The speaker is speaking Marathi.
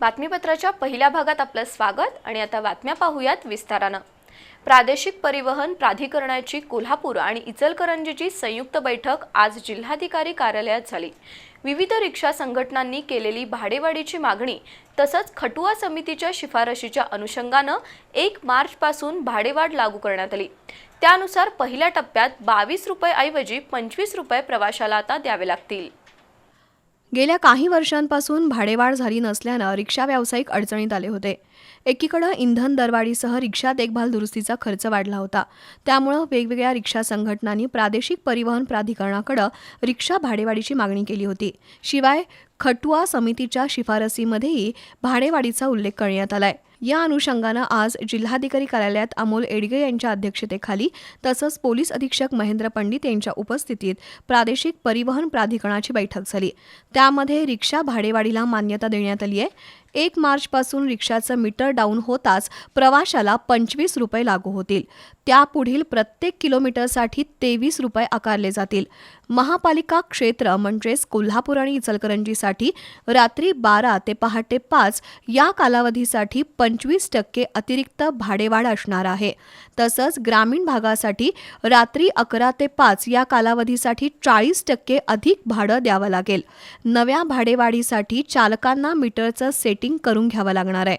बातमीपत्राच्या पहिल्या भागात आपलं स्वागत आणि आता बातम्या पाहूयात विस्तारानं. प्रादेशिक परिवहन प्राधिकरणाची कोल्हापूर आणि इचलकरंजीची संयुक्त बैठक आज जिल्हाधिकारी कार्यालयात झाली. विविध रिक्षा संघटनांनी केलेली भाडेवाढीची मागणी तसंच खटुआ समितीच्या शिफारशीच्या अनुषंगानं एक मार्चपासून भाडेवाढ लागू करण्यात आली. त्यानुसार पहिल्या टप्प्यात बावीस रुपये पंचवीस रुपये प्रवाशाला आता द्यावे लागतील. गेल्या काही वर्षांपासून भाडेवाढ झाली नसल्यानं रिक्षा व्यावसायिक अडचणीत आले होते. एकीकडं इंधन दरवाढीसह रिक्षा देखभाल दुरुस्तीचा खर्च वाढला होता. त्यामुळं वेगवेगळ्या रिक्षा संघटनांनी प्रादेशिक परिवहन प्राधिकरणाकडं रिक्षा भाडेवाढीची मागणी केली होती. शिवाय खटुआ समितीच्या शिफारसीमध्येही भाडेवाढीचा उल्लेख करण्यात आलाय. या अनुषंगानं आज जिल्हाधिकारी कार्यालयात अमोल एडगे यांच्या अध्यक्षतेखाली तसंच पोलीस अधीक्षक महेंद्र पंडित यांच्या उपस्थितीत प्रादेशिक परिवहन प्राधिकरणाची बैठक झाली. त्यामध्ये रिक्षा भाडेवाढीला मान्यता देण्यात आली आहे एक मार्चपासून रिक्षाचं मीटर डाऊन होताच प्रवाशाला पंचवीस रुपये लागू होतील. त्यापुढील प्रत्येक किलोमीटरसाठी तेवीस रुपये आकारले जातील. महापालिका क्षेत्र म्हणजेच कोल्हापूर आणि इचलकरंजीसाठी रात्री बारा ते पहाटे पाच या कालावधीसाठी पंचवीस टक्के अतिरिक्त भाडेवाढ असणार आहे. तसंच ग्रामीण भागासाठी रात्री अकरा ते पाच या कालावधीसाठी चाळीस टक्के अधिक भाडं द्यावं लागेल. नव्या भाडेवाढीसाठी चालकांना मीटरचं सेट रेटिंग करून घ्यावं लागणार आहे.